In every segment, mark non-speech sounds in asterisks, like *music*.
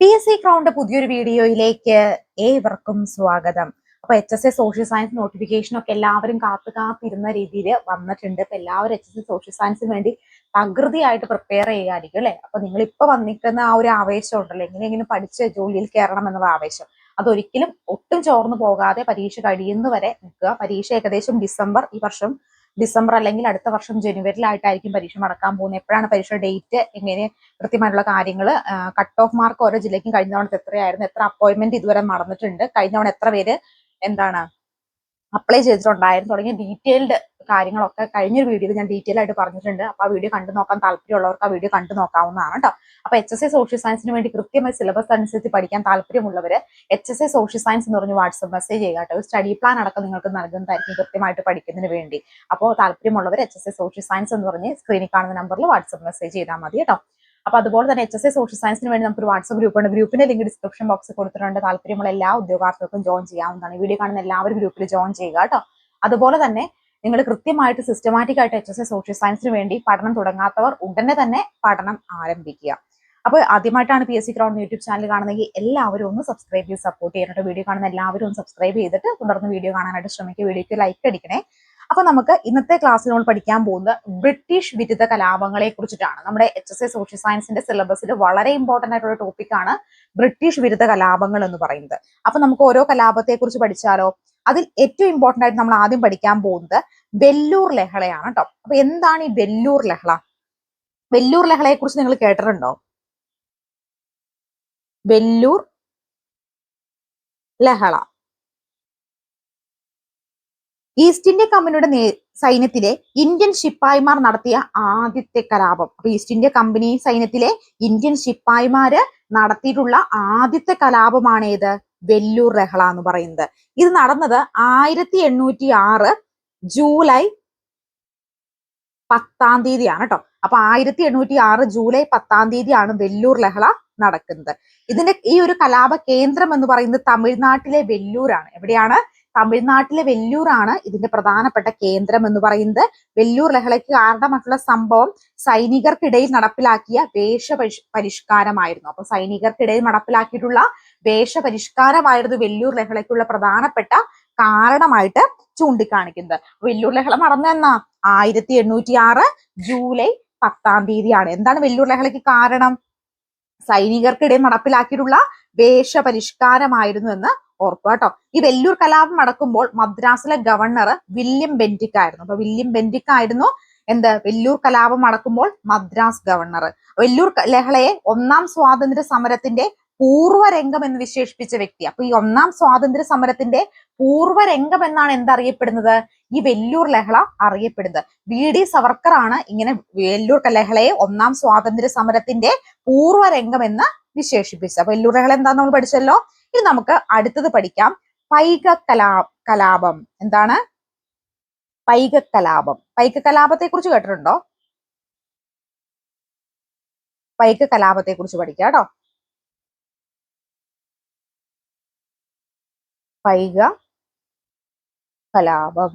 P S C crowned പുതിയൊരു വീഡിയോയിലേക്ക് ഏവർക്കും സ്വാഗതം. അപ്പൊ H S A social science notification ഒക്കെ എല്ലാവരും കാത്തു കാത്തിരുന്ന രീതിയിൽ വന്നിട്ടുണ്ട്. അപ്പൊ എല്ലാവരും എച്ച് എസ് എ സോഷ്യൽ സയൻസിന് വേണ്ടി തകൃതിയായിട്ട് പ്രിപ്പയർ ചെയ്യുകയായിരിക്കും അല്ലെ? അപ്പൊ നിങ്ങൾ ഇപ്പൊ വന്നിരിക്കുന്ന ആ ഒരു ആവേശം ഉണ്ടല്ലോ. എങ്ങനെ പഠിച്ച് ജോലിയിൽ കയറണം എന്നുള്ള ആവേശം. അതൊരിക്കലും ഒട്ടും ചോർന്നു പോകാതെ പരീക്ഷ കഴിയുന്നവരെ നിൽക്കുക. പരീക്ഷ ഏകദേശം ഡിസംബർ ഈ വർഷം ഡിസംബർ അല്ലെങ്കിൽ അടുത്ത വർഷം ജനുവരിയിലായിട്ടായിരിക്കും പരീക്ഷ നടക്കാൻ പോകുന്നത്. എപ്പോഴാണ് പരീക്ഷ ഡേറ്റ് എങ്ങനെ കൃത്യമായിട്ടുള്ള കാര്യങ്ങൾ കട്ട് ഓഫ് മാർക്ക് ഓരോ ജില്ലയ്ക്കും കഴിഞ്ഞ തവണത്തെ എത്രയായിരുന്നു എത്ര അപ്പോയിന്റ്മെന്റ് ഇതുവരെ നടന്നിട്ടുണ്ട് കഴിഞ്ഞ തവണ എത്ര പേര് എന്താണ് അപ്ലൈ ചെയ്തിട്ടുണ്ടായിരുന്നു. തുടങ്ങിയ ഡീറ്റെയിൽഡ് കാര്യങ്ങളൊക്കെ കഴിഞ്ഞൊരു വീഡിയോയിൽ ഞാൻ ഡീറ്റെയിൽ ആയിട്ട് പറഞ്ഞിട്ടുണ്ട്. അപ്പൊ ആ വീഡിയോ കണ്ടു നോക്കാൻ താല്പര്യമുള്ളവർക്ക് ആ വീഡിയോ കണ്ടു നോക്കാവുന്നതാണ് കേട്ടോ അപ്പൊ എച്ച് എസ് എ സോഷ്യൽ സയൻസിന് വേണ്ടി കൃത്യമായി സിലബസ് അനുസരിച്ച് പഠിക്കാൻ താല്പര്യമുള്ളവർ H S A social science എന്ന് പറഞ്ഞ് വാട്സപ്പ് മെസ്സേജ് ചെയ്യുക കേട്ടോ സ്റ്റഡി പ്ലാൻ അടക്കം നിങ്ങൾക്ക് നൽകുന്നതായിരിക്കും കൃത്യമായിട്ട് പഠിക്കുന്നതിന് വേണ്ടി. അപ്പോൾ താല്പര്യമുള്ളവർ H S A social science എന്ന് പറഞ്ഞ് സ്ക്രീനിൽ കാണുന്ന നമ്പറിൽ വാട്സപ്പ് മെസ്സേജ് ചെയ്താൽ മതി കേട്ടോ അപ്പൊ അതുപോലെ തന്നെ എച്ച് എസ് എ സോഷ്യൽ സയൻസിന് വേണ്ടി നമുക്ക് ഒരു വാട്സപ്പ് ഗ്രൂപ്പ് ഉണ്ട് ഗ്രൂപ്പിന്റെ ലിങ്ക് ഡിസ്ക്രിപ്ഷൻ ബോക്സിൽ കൊടുത്തിട്ടുണ്ട്. താല്പര്യമുള്ള എല്ലാ ഉദ്യോഗാർത്ഥികൾക്കും ജോയിൻ ചെയ്യാവുന്നതാണ്. വീഡിയോ കാണുന്ന എല്ലാവരും ഗ്രൂപ്പിൽ ജോയിൻ ചെയ്യുക കേട്ടോ. അതുപോലെ തന്നെ നിങ്ങൾ കൃത്യമായിട്ട് സിസ്റ്റമാറ്റിക് ആയിട്ട് എച്ച് എസ് എ സോഷ്യൽ സയൻസിന് വേണ്ടി പഠനം തുടങ്ങാത്തവർ ഉടനെ തന്നെ പഠനം ആരംഭിക്കുക. അപ്പോൾ ആദ്യമായിട്ടാണ് P S C crown YouTube channel കാണുന്നെങ്കിൽ എല്ലാവരും ഒന്ന് സബ്സ്ക്രൈബ് ചെയ്ത് സപ്പോർട്ട് ചെയ്യാനായിട്ട് വീഡിയോ കാണുന്ന എല്ലാവരും ഒന്ന് സബ്സ്ക്രൈബ് ചെയ്തിട്ട് തുടർന്ന് വീഡിയോ കാണാനായിട്ട് ശ്രമിക്കുക. വീഡിയോക്ക് ലൈക്ക് അടിക്കണേ. അപ്പൊ നമുക്ക് ഇന്നത്തെ ക്ലാസ്സിൽ നമ്മൾ പഠിക്കാൻ പോകുന്നത് ബ്രിട്ടീഷ് വിരുദ്ധ കലാപങ്ങളെ കുറിച്ചിട്ടാണ്. നമ്മുടെ എച്ച് എസ് എ സോഷ്യൽ സയൻസിന്റെ സിലബസിൽ വളരെ ഇമ്പോർട്ടന്റ് ആയിട്ടുള്ള ടോപ്പിക്കാണ് ബ്രിട്ടീഷ് വിരുദ്ധ കലാപങ്ങൾ എന്ന് പറയുന്നത്. അപ്പൊ നമുക്ക് ഓരോ കലാപത്തെ കുറിച്ച് പഠിച്ചാലോ? അതിൽ ഏറ്റവും ഇമ്പോർട്ടന്റ് ആയിട്ട് നമ്മൾ ആദ്യം പഠിക്കാൻ പോകുന്നത് വെല്ലൂർ ലഹളയാണ് കേട്ടോ അപ്പൊ എന്താണ് ഈ വെല്ലൂർ ലഹള? വെല്ലൂർ ലഹളയെ കുറിച്ച് നിങ്ങൾ കേട്ടിട്ടുണ്ടോ? വെല്ലൂർ ലഹള. ഈസ്റ്റ് ഇന്ത്യ കമ്പനിയുടെ സൈന്യത്തിലെ ഇന്ത്യൻ ശിപ്പായിമാർ നടത്തിയ ആദ്യത്തെ കലാപം. അപ്പൊ ഈസ്റ്റ് ഇന്ത്യ കമ്പനി സൈന്യത്തിലെ ഇന്ത്യൻ ശിപ്പായിമാര് നടത്തിയിട്ടുള്ള ആദ്യത്തെ കലാപമാണ് ഏത്? വെല്ലൂർ റഹള എന്ന് പറയുന്നത്. ഇത് നടന്നത് ആയിരത്തി എണ്ണൂറ്റി ആറ് ജൂലൈ പത്താം തീയതിയാണ് കേട്ടോ അപ്പൊ ആയിരത്തി എണ്ണൂറ്റി ആറ് ജൂലൈ പത്താം തീയതിയാണ് വെല്ലൂർ ലഹള നടക്കുന്നത്. ഇതിന്റെ ഈ ഒരു കലാപ കേന്ദ്രം എന്ന് പറയുന്നത് തമിഴ്നാട്ടിലെ വെല്ലൂരാണ്. എവിടെയാണ്? തമിഴ്നാട്ടിലെ വെല്ലൂരാണ് ഇതിന്റെ പ്രധാനപ്പെട്ട കേന്ദ്രം എന്ന് പറയുന്നത്. വെല്ലൂർ ലഹളയ്ക്ക് കാരണമായിട്ടുള്ള സംഭവം സൈനികർക്കിടയിൽ നടപ്പിലാക്കിയ വേഷ പരിഷ്- പരിഷ്കാരമായിരുന്നു അപ്പൊ സൈനികർക്കിടയിൽ നടപ്പിലാക്കിയിട്ടുള്ള വേഷ പരിഷ്കാരമായിരുന്നു വെല്ലൂർ ലഹളയ്ക്കുള്ള പ്രധാനപ്പെട്ട കാരണമായിട്ട് ചൂണ്ടിക്കാണിക്കുന്നത്. വെല്ലൂർ ലഹള നടന്നെന്നാ ആയിരത്തി എണ്ണൂറ്റി ആറ് ജൂലൈ പത്താം തീയതിയാണ്. എന്താണ് വെല്ലൂർ ലഹളയ്ക്ക് കാരണം? സൈനികർക്കിടയിൽ നടപ്പിലാക്കിയിട്ടുള്ള വേഷ പരിഷ്കാരമായിരുന്നു എന്ന് ഓർക്കുക കേട്ടോ. ഈ വെല്ലൂർ കലാപം നടക്കുമ്പോൾ മദ്രാസിലെ ഗവർണർ വില്യം ബെന്റിക് ആയിരുന്നു അപ്പൊ വില്യം ബെന്റിക് ആയിരുന്നു എന്ത്? വെല്ലൂർ കലാപം നടക്കുമ്പോൾ മദ്രാസ് ഗവർണർ വെല്ലൂർ ലഹളയെ ഒന്നാം സ്വാതന്ത്ര്യ സമരത്തിന്റെ പൂർവരംഗം എന്ന് വിശേഷിപ്പിച്ച വ്യക്തി. അപ്പൊ ഈ ഒന്നാം സ്വാതന്ത്ര്യ സമരത്തിന്റെ പൂർവരംഗം എന്നാണ് എന്തറിയപ്പെടുന്നത്? ഈ വെല്ലൂർ ലഹള അറിയപ്പെടുന്നത്. വി. ഡി. സവർക്കർ ആണ് ഇങ്ങനെ വെല്ലൂർ ലഹളയെ ഒന്നാം സ്വാതന്ത്ര്യ സമരത്തിന്റെ പൂർവരംഗം എന്ന് വിശേഷിപ്പിച്ചത്. അപ്പൊ വെല്ലൂർ ലഹള എന്താന്ന് നമ്മൾ പഠിച്ചല്ലോ? ഇനി നമുക്ക് അടുത്തത് പഠിക്കാം. പൈക കലാ കലാപം. എന്താണ്? പൈക കലാപം പൈക കലാപത്തെ കുറിച്ച് കേട്ടിട്ടുണ്ടോ? പൈക കലാപത്തെ കുറിച്ച് പഠിക്കാം കേട്ടോ. പൈക കലാപം.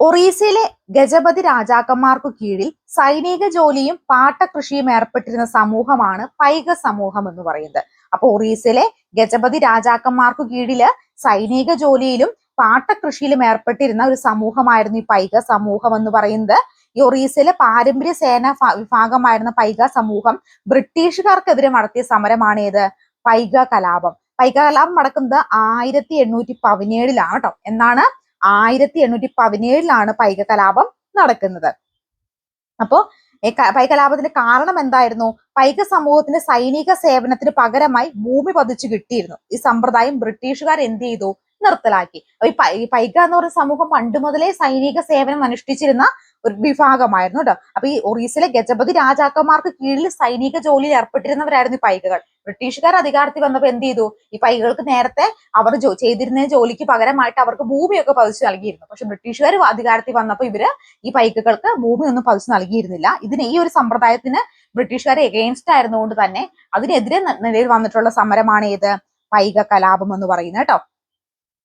ഒറീസയിലെ ഗജപതി രാജാക്കന്മാർക്കു കീഴിൽ സൈനിക ജോലിയും പാട്ടകൃഷിയും ഏർപ്പെട്ടിരുന്ന സമൂഹമാണ് പൈക സമൂഹം എന്ന് പറയുന്നത്. അപ്പൊ ഒറീസയിലെ ഗജപതി രാജാക്കന്മാർക്കു കീഴിൽ സൈനിക ജോലിയിലും പാട്ടകൃഷിയിലും ഏർപ്പെട്ടിരുന്ന ഒരു സമൂഹമായിരുന്നു ഈ പൈക സമൂഹം എന്ന് പറയുന്നത്. ഈ ഒറീസയിലെ പാരമ്പര്യ സേന വിഭാഗമായിരുന്ന പൈക സമൂഹം ബ്രിട്ടീഷുകാർക്കെതിരെ നടത്തിയ സമരമാണ് ഏത് പൈക കലാപം. കലാപം നടക്കുന്നത് ആയിരത്തി എണ്ണൂറ്റി പതിനേഴിലാണ് കേട്ടോ എന്നാണ് ആയിരത്തി എണ്ണൂറ്റി പതിനേഴിലാണ് പൈക കലാപം നടക്കുന്നത്. അപ്പോ ഈ ക- പൈക കലാപത്തിന്റെ കാരണം എന്തായിരുന്നു? പൈക സമൂഹത്തിന്റെ സൈനിക സേവനത്തിന് പകരമായി ഭൂമി പതിച്ചു കിട്ടിയിരുന്നു. ഈ സമ്പ്രദായം ബ്രിട്ടീഷുകാർ എന്ത് ചെയ്തു? നിർത്തലാക്കി. ഈ പൈക എന്ന് പറയുന്ന സമൂഹം പണ്ട് മുതലേ സൈനിക സേവനം അനുഷ്ഠിച്ചിരുന്ന ഒരു വിഭാഗമായിരുന്നു കേട്ടോ അപ്പൊ ഈ ഒറീസയിലെ ഗജപതി രാജാക്കന്മാർക്ക് കീഴിൽ സൈനിക ജോലിയിൽ ഏർപ്പെട്ടിരുന്നവരായിരുന്നു ഈ പൈകകൾ. ബ്രിട്ടീഷുകാർ അധികാരത്തിൽ വന്നപ്പോൾ എന്ത് ചെയ്തു? ഈ പൈകൾക്ക് നേരത്തെ അവർ ചെയ്തിരുന്ന ജോലിക്ക് പകരമായിട്ട് അവർക്ക് ഭൂമിയൊക്കെ പതിച്ചു നൽകിയിരുന്നു. പക്ഷെ ബ്രിട്ടീഷുകാർ അധികാരത്തിൽ വന്നപ്പോൾ ഇവർ ഈ പൈകകൾക്ക് ഭൂമി ഒന്നും പതിച്ചു നൽകിയിരുന്നില്ല. ഇതിന് ഈ ഒരു സമ്പ്രദായത്തിന് ബ്രിട്ടീഷുകാർ എഗെയിൻസ്റ്റ് ആയിരുന്നുകൊണ്ട് തന്നെ അതിനെതിരെ നിലയിൽ വന്നിട്ടുള്ള സമരമാണ് ഏത്? പൈക കലാപം എന്ന് പറയുന്നത് കേട്ടോ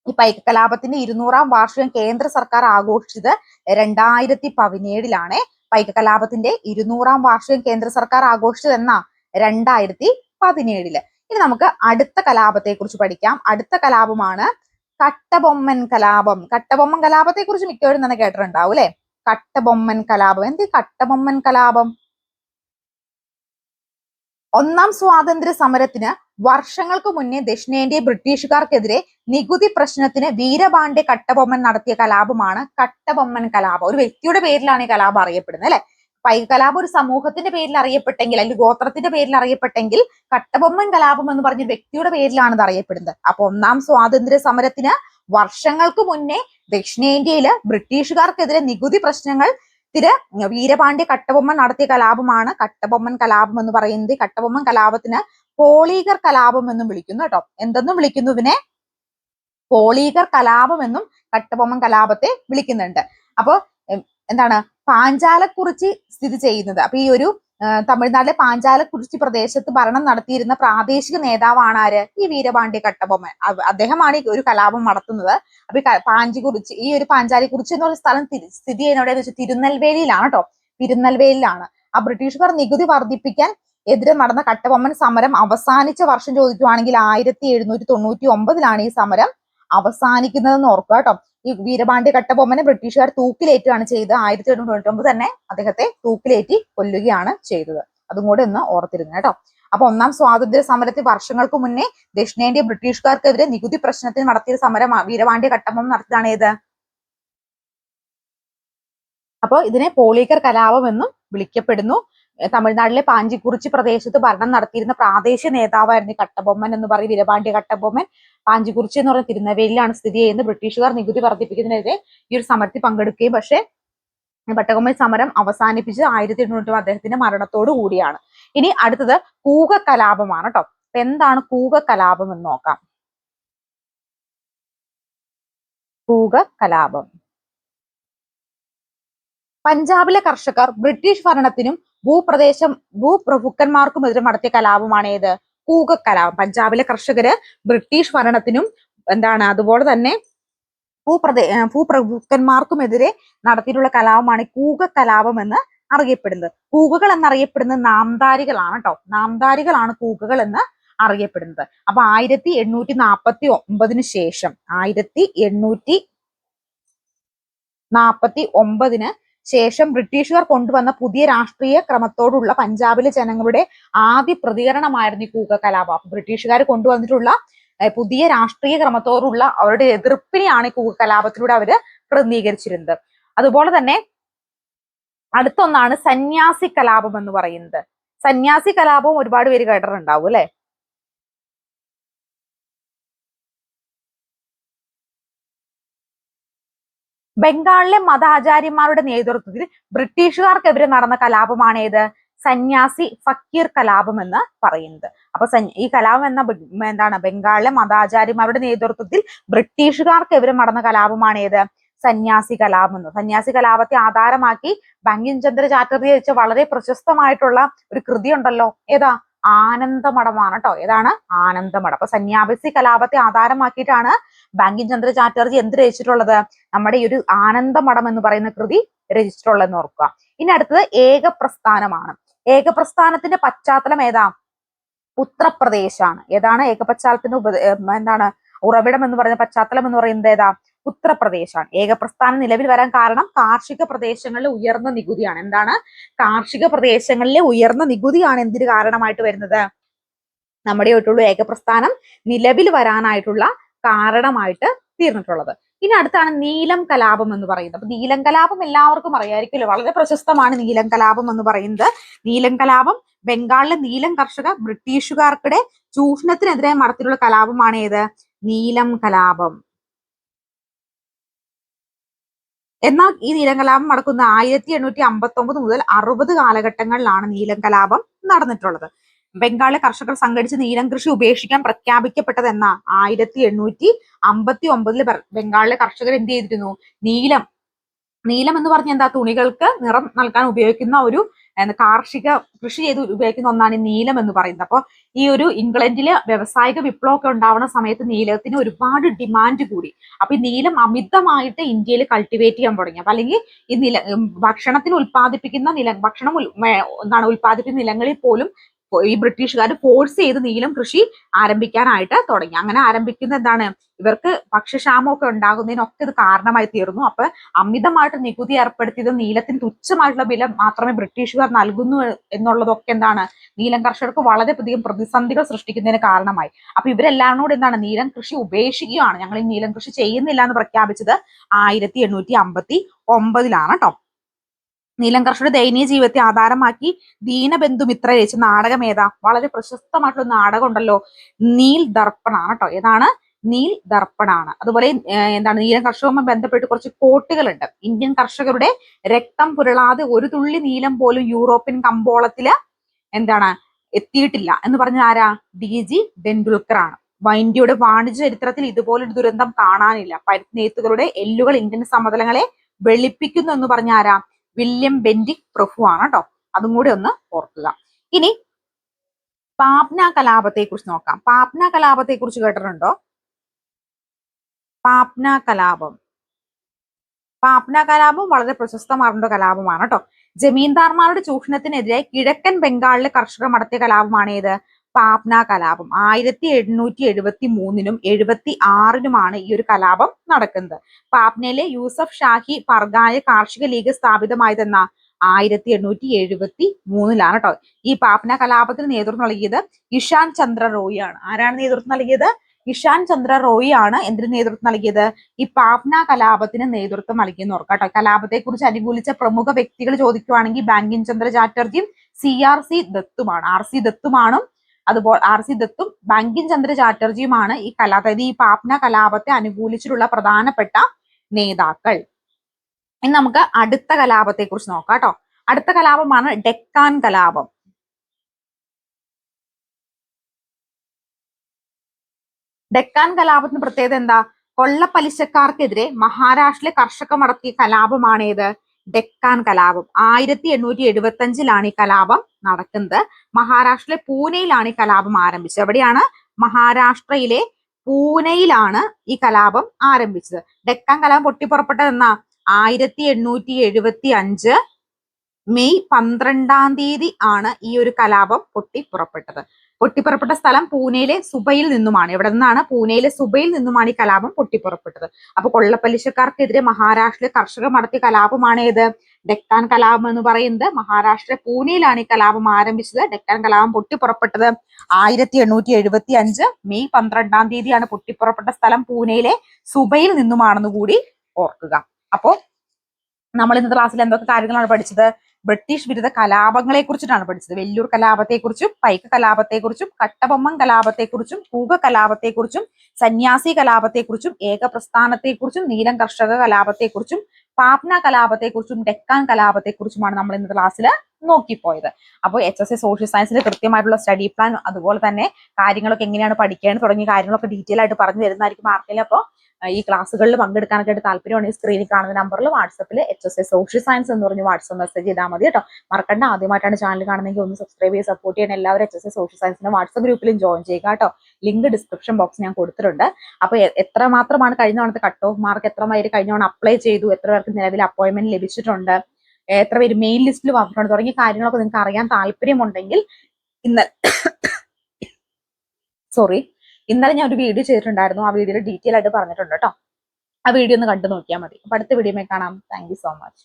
ഈ പൈക കലാപത്തിന്റെ ഇരുന്നൂറാം വാർഷികം കേന്ദ്ര സർക്കാർ ആഘോഷിച്ചത് രണ്ടായിരത്തി പതിനേഴിലാണ് പൈക കലാപത്തിന്റെ ഇരുന്നൂറാം വാർഷികം കേന്ദ്ര സർക്കാർ ആഘോഷിച്ചത് എന്നാ? രണ്ടായിരത്തി പതിനേഴിൽ ഇനി നമുക്ക് അടുത്ത കലാപത്തെ കുറിച്ച് പഠിക്കാം. അടുത്ത കലാപമാണ് കട്ടബൊമ്മൻ കലാപം. കട്ടബൊമ്മൻ കലാപത്തെ കുറിച്ച് മിക്കവരും തന്നെ കേട്ടിട്ടുണ്ടാവും അല്ലെ? കട്ടബൊമ്മൻ കലാപം. എന്ത് കട്ടബൊമ്മൻ കലാപം? ഒന്നാം സ്വാതന്ത്ര്യ സമരത്തിന് വർഷങ്ങൾക്ക് മുന്നേ ദക്ഷിണേന്ത്യ ബ്രിട്ടീഷുകാർക്കെതിരെ നികുതി പ്രശ്നത്തിന് വീരപാണ്ഡ്യ കട്ടബൊമ്മൻ നടത്തിയ കലാപമാണ് കട്ടബൊമ്മൻ കലാപം. ഒരു വ്യക്തിയുടെ പേരിലാണ് ഈ കലാപം അറിയപ്പെടുന്നത് അല്ലെ? കലാപം ഒരു സമൂഹത്തിന്റെ പേരിൽ അറിയപ്പെട്ടെങ്കിൽ അല്ലെങ്കിൽ ഗോത്രത്തിന്റെ പേരിൽ അറിയപ്പെട്ടെങ്കിൽ കട്ടബൊമ്മൻ കലാപം എന്ന് പറഞ്ഞ വ്യക്തിയുടെ പേരിലാണ് ഇത് അറിയപ്പെടുന്നത്. അപ്പൊ ഒന്നാം സ്വാതന്ത്ര്യ സമരത്തിന് വർഷങ്ങൾക്ക് മുന്നേ ദക്ഷിണേന്ത്യയിൽ ബ്രിട്ടീഷുകാർക്കെതിരെ നികുതി പ്രശ്നങ്ങൾ ത്തിന് വീരപാണ്ഡ്യ കട്ടബൊമ്മൻ നടത്തിയ കലാപമാണ് കട്ടബൊമ്മൻ കലാപം എന്ന് പറയുന്നത്. കട്ടബൊമ്മൻ കലാപത്തിന് പോളീഗർ കലാപം എന്നും വിളിക്കുന്നു കേട്ടോ. എന്തെന്നും വിളിക്കുന്നു ഇതിനെ? പോളീഗർ കലാപം എന്നും കട്ടബൊമ്മൻ കലാപത്തെ വിളിക്കുന്നുണ്ട്. അപ്പൊ എന്താണ്? പാഞ്ചാലക്കുറിച്ചി സ്ഥിതി ചെയ്യുന്നത്. അപ്പൊ ഈ ഒരു തമിഴ്നാട്ടിലെ പാഞ്ചാലക്കുറിച്ചി പ്രദേശത്ത് ഭരണം നടത്തിയിരുന്ന പ്രാദേശിക നേതാവാണ് ആര് ഈ വീരപാണ്ഡ്യ കട്ടബൊമ്മൻ. അദ്ദേഹമാണ് ഈ ഒരു കലാപം നടത്തുന്നത്. അപ്പൊ ഈ ക- പാഞ്ചിക്കുറിച്ചി ഈ ഒരു പാഞ്ചാലിക്കുറിച്ചി എന്ന് പറയുന്ന സ്ഥലം സ്ഥിതി സ്ഥിതി ചെയ്യുന്ന എന്ന് വെച്ചാൽ തിരുനെൽവേലിയിലാണ് കേട്ടോ. തിരുനെൽവേലിയിലാണ്. ആ ബ്രിട്ടീഷുകാർ നികുതി വർദ്ധിപ്പിക്കാൻ എതിരെ നടന്ന കട്ടബൊമ്മൻ സമരം അവസാനിച്ച വർഷം ചോദിക്കുവാണെങ്കിൽ ആയിരത്തി എഴുന്നൂറ്റി തൊണ്ണൂറ്റി ഒമ്പതിലാണ് ഈ സമരം അവസാനിക്കുന്നതെന്ന് ഓർക്കുക കേട്ടോ. ഈ വീരപാണ്ഡ്യ കട്ടബൊമ്മനെ ബ്രിട്ടീഷുകാർ തൂക്കിലേറ്റുകയാണ് ചെയ്തത്. ആയിരത്തി എഴുന്നൂറ്റി തൊണ്ണൂറ്റി തന്നെ അദ്ദേഹത്തെ തൂക്കിലേറ്റി കൊല്ലുകയാണ് ചെയ്തത്. അതും കൂടെ ഒന്ന് ഓർത്തിരുന്നു കേട്ടോ. അപ്പൊ ഒന്നാം സ്വാതന്ത്ര്യ സമരത്തിൽ വർഷങ്ങൾക്ക് മുന്നേ ദക്ഷിണേന്ത്യ ബ്രിട്ടീഷുകാർക്കെതിരെ നികുതി പ്രശ്നത്തിൽ നടത്തിയ സമരം വീരപാണ്ഡ്യ കട്ടബൊമ്മ നടത്തിയതാണ് ഏത്? അപ്പോൾ ഇതിനെ പോളീക്കർ കലാപം എന്നും വിളിക്കപ്പെടുന്നു. തമിഴ്നാട്ടിലെ പാഞ്ചിക്കുറിച്ചി പ്രദേശത്ത് ഭരണം നടത്തിയിരുന്ന പ്രാദേശിക നേതാവായിരുന്നു കട്ടബൊമ്മൻ എന്ന് പറയും വീരപാണ്ഡ്യ കട്ടബൊമ്മൻ. പാഞ്ചിക്കുറിച്ചി എന്ന് പറയുന്ന തിരുനവേലിയിലാണ് സ്ഥിതി ചെയ്യുന്നത്. ബ്രിട്ടീഷുകാർ നികുതി വർദ്ധിപ്പിക്കുന്നതിനെതിരെ ഈ ഒരു സമരത്തിൽ പങ്കെടുക്കുകയും പക്ഷേ പട്ടകൊമ്മൽ സമരം അവസാനിപ്പിച്ചത് ആയിരത്തി എണ്ണൂറ്റി അദ്ദേഹത്തിന്റെ മരണത്തോടു കൂടിയാണ്. ഇനി അടുത്തത് കൂക കലാപമാണ് കേട്ടോ അപ്പൊ എന്താണ് കൂക കലാപം എന്ന് നോക്കാം. കൂക കലാപം പഞ്ചാബിലെ കർഷകർ ബ്രിട്ടീഷ് ഭരണത്തിനും ഭൂപ്രദേശം ഭൂപ്രഭുക്കന്മാർക്കുമെതിരെ നടത്തിയ കലാപമാണ് ഏത് കൂക കലാപം പഞ്ചാബിലെ കർഷകര് ബ്രിട്ടീഷ് ഭരണത്തിനും എന്താണ് അതുപോലെ തന്നെ ഭൂപ്രദേ ഭൂപ്രഭുക്കന്മാർക്കുമെതിരെ നടത്തിയിട്ടുള്ള കലാപമാണ് കൂക കലാപം എന്ന് അറിയപ്പെടുന്നത്. കൂകകൾ എന്നറിയപ്പെടുന്ന നാംദാരികളാണ് കേട്ടോ നാംദാരികളാണ് കൂകകൾ എന്ന് അറിയപ്പെടുന്നത്. അപ്പൊ ആയിരത്തി എണ്ണൂറ്റി നാപ്പത്തി ഒമ്പതിന് ശേഷം ആയിരത്തി എണ്ണൂറ്റി നാപ്പത്തി ഒമ്പതിന് ശേഷം ബ്രിട്ടീഷുകാർ കൊണ്ടുവന്ന പുതിയ രാഷ്ട്രീയ ക്രമത്തോടുള്ള പഞ്ചാബിലെ ജനങ്ങളുടെ ആദ്യ പ്രതികരണമായിരുന്നു ഈ കൂക കലാപം. ബ്രിട്ടീഷുകാർ കൊണ്ടുവന്നിട്ടുള്ള പുതിയ രാഷ്ട്രീയ ക്രമത്തോടുള്ള അവരുടെ എതിർപ്പിനെയാണ് ഈ കൂക കലാപത്തിലൂടെ അവർ പ്രതിനിധീകരിച്ചിരുന്നത്. അതുപോലെ തന്നെ അടുത്തൊന്നാണ് സന്യാസി കലാപം എന്ന് പറയുന്നത്. സന്യാസി കലാപവും ഒരുപാട് പേര് കേട്ടിട്ടുണ്ടാവും അല്ലെ? ബംഗാളിലെ മതാചാര്യന്മാരുടെ നേതൃത്വത്തിൽ ബ്രിട്ടീഷുകാർക്കെതിരെ നടന്ന കലാപമാണ് ഏത് സന്യാസി ഫക്കീർ കലാപം എന്ന് പറയുന്നത്. അപ്പൊ ഈ കലാപം എന്ന എന്താണ് ബംഗാളിലെ മതാചാര്യന്മാരുടെ നേതൃത്വത്തിൽ ബ്രിട്ടീഷുകാർക്കെതിരെ നടന്ന കലാപമാണ് ഏത് സന്യാസി കലാപം എന്ന്. സന്യാസി കലാപത്തെ ആധാരമാക്കി ബങ്കിം ചന്ദ്ര ചാറ്റർജി രചിച്ച വളരെ പ്രശസ്തമായിട്ടുള്ള ഒരു കൃതി ഉണ്ടല്ലോ. ഏതാ? ആനന്ദമഠമാണ് കേട്ടോ ഏതാണ്? ആനന്ദമഠം. അപ്പൊ സന്യാസി കലാപത്തെ ആധാരമാക്കിയിട്ടാണ് ബാങ്കിം ചന്ദ്ര ചാറ്റർജി എന്ത് രചിച്ചിട്ടുള്ളത്? നമ്മുടെ ഈ ഒരു ആനന്ദമഠം എന്ന് പറയുന്ന കൃതി രചിച്ചിട്ടുള്ളതെന്ന് ഓർക്കുക. ഇനി അടുത്തത് ഏകപ്രസ്ഥാനമാണ്. ഏകപ്രസ്ഥാനത്തിന്റെ പശ്ചാത്തലം ഏതാ? ഉത്തർപ്രദേശാണ്. ഏതാണ് ഏകപശ്ചാത്തലത്തിന്റെ ഉപ എന്താണ് ഉറവിടം എന്ന് പറയുന്ന പശ്ചാത്തലം എന്ന് പറയുന്നത് ഏതാ? ഉത്തർപ്രദേശാണ്. ഏകപ്രസ്ഥാനം നിലവിൽ വരാൻ കാരണം കാർഷിക പ്രദേശങ്ങളിലെ ഉയർന്ന നികുതിയാണ്. എന്താണ്? കാർഷിക പ്രദേശങ്ങളിലെ ഉയർന്ന നികുതിയാണ് എന്തിന് കാരണമായിട്ട് വരുന്നത്? നമ്മുടെ ആയിട്ടുള്ള ഏകപ്രസ്ഥാനം നിലവിൽ വരാനായിട്ടുള്ള കാരണമായിട്ട് തീർന്നിട്ടുള്ളത്. ഇനി അടുത്താണ് നീലം കലാപം എന്ന് പറയുന്നത്. അപ്പൊ നീലം കലാപം എല്ലാവർക്കും അറിയാമായിരിക്കുമല്ലോ വളരെ പ്രശസ്തമാണ് നീലം കലാപം എന്ന് പറയുന്നത്. നീലം കലാപം ബംഗാളിലെ നീലം കർഷക ബ്രിട്ടീഷുകാർക്കിടെ ചൂഷണത്തിനെതിരെ നടത്തിയിട്ടുള്ള കലാപമാണ് ഏത്? നീലം കലാപം. എന്നാൽ ഈ നീലം കലാപം നടക്കുന്ന ആയിരത്തി എണ്ണൂറ്റി അമ്പത്തി ഒമ്പത് മുതൽ അറുപത് കാലഘട്ടങ്ങളിലാണ് നീലം കലാപം നടന്നിട്ടുള്ളത്. ബംഗാളിലെ കർഷകർ സംഘടിച്ച് നീലം കൃഷി ഉപേക്ഷിക്കാൻ പ്രഖ്യാപിക്കപ്പെട്ടത് എന്നാ? ആയിരത്തി എണ്ണൂറ്റി അമ്പത്തി ഒമ്പതിൽ ബംഗാളിലെ കർഷകർ എന്ത് ചെയ്തിരുന്നു? നീലം. നീലം എന്ന് പറഞ്ഞ എന്താ? തുണികൾക്ക് നിറം നൽകാൻ ഉപയോഗിക്കുന്ന ഒരു കാർഷിക കൃഷി ചെയ്ത് ഉപയോഗിക്കുന്ന ഒന്നാണ് നീലം എന്ന് പറയുന്നത്. അപ്പോൾ ഈ ഒരു ഇംഗ്ലണ്ടിലെ വ്യവസായിക വിപ്ലവമൊക്കെ ഉണ്ടാവുന്ന സമയത്ത് നീലത്തിന് ഒരുപാട് ഡിമാൻഡ് കൂടി. അപ്പൊ ഈ നീലം അമിതമായിട്ട് ഇന്ത്യയിൽ കൾട്ടിവേറ്റ് ചെയ്യാൻ തുടങ്ങി. അപ്പൊ അല്ലെങ്കിൽ ഈ നില ഭക്ഷണത്തിന് ഉൽപ്പാദിപ്പിക്കുന്ന നില ഭക്ഷണം എന്താണ്? ഉൽപ്പാദിപ്പിക്കുന്ന നിലങ്ങളിൽ പോലും ഈ ബ്രിട്ടീഷുകാർ ഫോഴ്സ് ചെയ്ത് നീലം കൃഷി ആരംഭിക്കാനായിട്ട് തുടങ്ങി. അങ്ങനെ ആരംഭിക്കുന്ന എന്താണ്? ഇവർക്ക് ഭക്ഷ്യക്ഷാമമൊക്കെ ഉണ്ടാകുന്നതിനൊക്കെ ഇത് കാരണമായി തീർന്നു. അപ്പൊ അമിതമായിട്ട് നികുതി ഏർപ്പെടുത്തിയത് നീലത്തിന് തുച്ഛമായിട്ടുള്ള വില മാത്രമേ ബ്രിട്ടീഷുകാർ നൽകുന്നു എന്നുള്ളതൊക്കെ എന്താണ്? നീലം കർഷകർക്ക് വളരെയധികം പ്രതിസന്ധികൾ സൃഷ്ടിക്കുന്നതിന് കാരണമായി. അപ്പൊ ഇവരെല്ലാം കൂടെ എന്താണ്? നീലം കൃഷി ഉപേക്ഷിക്കുകയാണ്. ഞങ്ങൾ ഈ നീലം കൃഷി ചെയ്യുന്നില്ല എന്ന് പ്രഖ്യാപിച്ചത് ആയിരത്തി എണ്ണൂറ്റി അമ്പത്തി ഒമ്പതിലാണ് കേട്ടോ. നീലം കർഷകരുടെ ദയനീയ ജീവിതത്തെ ആധാരമാക്കി ദീനബന്ധു മിത്ര രചിച്ച നാടകം ഏതാ? വളരെ പ്രശസ്തമായിട്ടുള്ള നാടകം ഉണ്ടല്ലോ നീൽ ദർപ്പണാണ് കേട്ടോ ഏതാണ്? നീൽ ദർപ്പണാണ്. അതുപോലെ എന്താണ്? നീലം കർഷകവുമായി ബന്ധപ്പെട്ട് കുറച്ച് കോട്ടുകളുണ്ട്. ഇന്ത്യൻ കർഷകരുടെ രക്തം പുരളാതെ ഒരു തുള്ളി നീലം പോലും യൂറോപ്യൻ കമ്പോളത്തിൽ എന്താണ്? എത്തിയിട്ടില്ല. എന്ന് പറഞ്ഞ ആരാ? ഡി ജി ഡെൻഡുൽക്കർ ആണ് വാണിജ്യ ചരിത്രത്തിൽ ഇതുപോലൊരു ദുരന്തം കാണാനില്ല. പരുത്തിനെയ്ത്തുകളുടെ എല്ലുകൾ ഇന്ത്യൻ സമതലങ്ങളെ വെളിപ്പിക്കുന്നു എന്ന് പറഞ്ഞ ആരാ വില്യം ബെന്റിക് പ്രഭു ആണ് കേട്ടോ അതും കൂടി ഒന്ന് ഓർക്കുക. ഇനി പാപ്ന കലാപത്തെ കുറിച്ച് നോക്കാം. പാപ്ന കലാപത്തെ കുറിച്ച് കേട്ടിട്ടുണ്ടോ? പാപ്ന കലാപം. പാപ്ന കലാപം വളരെ പ്രശസ്തമാർന്ന കലാപമാണ് കേട്ടോ ജമീന്ദാർമാരുടെ ചൂഷണത്തിനെതിരെ കിഴക്കൻ ബംഗാളിലെ കർഷകർ നടത്തിയ കലാപമാണ് ഏത്? പാപ്ന കലാപം. ആയിരത്തി എണ്ണൂറ്റി എഴുപത്തി മൂന്നിനും എഴുപത്തി ആറിനുമാണ് ഈ ഒരു കലാപം നടക്കുന്നത്. പാപ്നയിലെ യൂസഫ് ഷാഹി പർഗായ കാർഷിക ലീഗ് സ്ഥാപിതമായതെന്ന ആയിരത്തി എണ്ണൂറ്റി എഴുപത്തി മൂന്നിലാണ് കേട്ടോ ഈ പാപ്ന കലാപത്തിന് നേതൃത്വം നൽകിയത് ഇഷാൻ ചന്ദ്ര റോയി ആണ് ആരാണ് നേതൃത്വം നൽകിയത്? ഇഷാൻ ചന്ദ്ര റോയി ആണ് എന്തിനു നേതൃത്വം നൽകിയത്? ഈ പാപ്ന കലാപത്തിന് നേതൃത്വം നൽകിയെന്ന് ഓർക്കാം കേട്ടോ കലാപത്തെ കുറിച്ച് അനുകൂലിച്ച പ്രമുഖ വ്യക്തികൾ ചോദിക്കുവാണെങ്കിൽ ബാങ്കിൻ ചന്ദ്ര ചാറ്റർജിയും സി ആർ സി ദത്തുമാണ്. ആർ സി ദത്തുമാണും അതുപോലെ ആർ സി ദത്തും ബാങ്കിൻ ചന്ദ്ര ചാറ്റർജിയുമാണ് ഈ കലാ അതായത് ഈ പാപ്ന കലാപത്തെ അനുകൂലിച്ചിട്ടുള്ള പ്രധാനപ്പെട്ട നേതാക്കൾ. ഇനി നമുക്ക് അടുത്ത കലാപത്തെ കുറിച്ച് നോക്കാം കേട്ടോ. അടുത്ത കലാപമാണ് ഡെക്കാൻ കലാപം. ഡെക്കാൻ കലാപത്തിന് പ്രത്യേകത എന്താ? കൊള്ളപ്പലിശക്കാർക്കെതിരെ മഹാരാഷ്ട്രയിലെ കർഷകർ നടത്തിയ കലാപമാണ് ഏത് ഡെക്കാൻ കലാപം. ആയിരത്തി എണ്ണൂറ്റി എഴുപത്തി അഞ്ചിലാണ് ഈ കലാപം നടക്കുന്നത്. മഹാരാഷ്ട്രയിലെ പൂനെയിലാണ് ഈ കലാപം ആരംഭിച്ചത്. എവിടെയാണ്? മഹാരാഷ്ട്രയിലെ പൂനെയിലാണ് ഈ കലാപം ആരംഭിച്ചത്. ഡെക്കാൻ കലാപം പൊട്ടിപ്പുറപ്പെട്ടത് എന്നാ? ആയിരത്തി എണ്ണൂറ്റി എഴുപത്തി അഞ്ച് മെയ് പന്ത്രണ്ടാം തീയതി ആണ് ഈ ഒരു കലാപം പൊട്ടിപ്പുറപ്പെട്ടത്. പൊട്ടിപ്പുറപ്പെട്ട സ്ഥലം പൂനെയിലെ സുബയിൽ നിന്നുമാണ്. ഇവിടെ നിന്നാണ്? പൂനെയിലെ സുബയിൽ നിന്നുമാണ് ഈ കലാപം പൊട്ടിപ്പുറപ്പെട്ടത്. അപ്പൊ കൊള്ളപ്പലിശക്കാർക്കെതിരെ മഹാരാഷ്ട്രയിലെ കർഷകർ നടത്തിയ കലാപമാണ് ഏത്? ഡെക്കാൻ കലാപം എന്ന് പറയുന്നത്. മഹാരാഷ്ട്ര പൂനെയിലാണ് ഈ കലാപം ആരംഭിച്ചത്. ഡെക്കാൻ കലാപം പൊട്ടിപ്പുറപ്പെട്ടത് ആയിരത്തി എണ്ണൂറ്റി എഴുപത്തി അഞ്ച് മെയ് പന്ത്രണ്ടാം തീയതിയാണ് പൊട്ടിപ്പുറപ്പെട്ട സ്ഥലം പൂനെയിലെ സുബയിൽ നിന്നുമാണെന്ന് കൂടി ഓർക്കുക. അപ്പോ നമ്മൾ ഇന്നത്തെ ക്ലാസ്സിൽ എന്തൊക്കെ കാര്യങ്ങളാണ് പഠിച്ചത്? ബ്രിട്ടീഷ് വിരുദ്ധ കലാപങ്ങളെ കുറിച്ചിട്ടാണ് പഠിച്ചത്. വെല്ലൂർ കലാപത്തെക്കുറിച്ചും പൈക്ക കലാപത്തെക്കുറിച്ചും കട്ടബൊമ്മൻ കലാപത്തെക്കുറിച്ചും കൂക കലാപത്തെക്കുറിച്ചും സന്യാസി കലാപത്തെക്കുറിച്ചും ഏകപ്രസ്ഥാനത്തെക്കുറിച്ചും നീലം കർഷക കലാപത്തെക്കുറിച്ചും പാപ്ന കലാപത്തെക്കുറിച്ചും ഡെക്കാൻ കലാപത്തെക്കുറിച്ചുമാണ് നമ്മൾ ഇന്നത്തെ ക്ലാസ്സിൽ നോക്കിപ്പോയത്. അപ്പോൾ എച്ച് എസ് എ സോഷ്യൽ സയൻസിന്റെ കൃത്യമായിട്ടുള്ള സ്റ്റഡി പ്ലാൻ അതുപോലെ തന്നെ കാര്യങ്ങളൊക്കെ എങ്ങനെയാണ് പഠിക്കേണ്ടത് തുടങ്ങിയ കാര്യങ്ങളൊക്കെ ഡീറ്റെയിൽ ആയിട്ട് പറഞ്ഞു തരുന്നതായിരിക്കും ആർക്കെങ്കിലും അപ്പോൾ ഈ ക്ലാസ്സുകളിൽ പങ്കെടുക്കാനൊക്കെ ആയിട്ട് താല്പര്യമുണ്ടെങ്കിൽ സ്ക്രീനിൽ കാണുന്ന നമ്പറിൽ വാട്സപ്പിൽ H S A social science എന്ന് പറഞ്ഞ് വാട്സപ്പ് മെസ്സേജ് ചെയ്താൽ മതി കേട്ടോ. മറക്കണ്ട ആദ്യമായിട്ടാണ് ചാനൽ കാണുന്നെങ്കിൽ ഒന്ന് സബ്സ്ക്രൈബ് ചെയ്ത് സപ്പോർട്ട് ചെയ്യാൻ എല്ലാവരും എച്ച് എസ് എ സോഷ്യൽ സയൻസിന്റെ വാട്സപ്പ് ഗ്രൂപ്പിലും ജോയിൻ ചെയ്യുക കേട്ടോ. ലിങ്ക് ഡിസ്ക്രിപ്ഷൻ ബോക്സ് ഞാൻ കൊടുത്തിട്ടുണ്ട്. അപ്പോൾ എത്ര മാത്രമാണ് കഴിഞ്ഞ തവണത്തെ കട്ട് ഓഫ് മാർക്ക് എത്ര പേര് കഴിഞ്ഞ തവണ അപ്ലൈ ചെയ്തു? എത്ര പേർക്ക് നിലവിൽ അപ്പോയിന്റ്മെന്റ് ലഭിച്ചിട്ടുണ്ട്? എത്ര പേര് മെയിൻ ലിസ്റ്റിൽ വന്നിട്ടുണ്ട്? തുടങ്ങിയ കാര്യങ്ങളൊക്കെ നിങ്ങൾക്ക് അറിയാൻ താല്പര്യമുണ്ടെങ്കിൽ ഇന്ന് *coughs* സോറി ഇന്നലെ ഞാൻ ഒരു വീഡിയോ ചെയ്തിട്ടുണ്ടായിരുന്നു. ആ വീഡിയോയിൽ ഡീറ്റെയിൽ ആയിട്ട് പറഞ്ഞിട്ടുണ്ട് കേട്ടോ ആ വീഡിയോ ഒന്ന് കണ്ടു നോക്കിയാൽ മതി. അടുത്ത വീഡിയോ കാണാം. Thank so much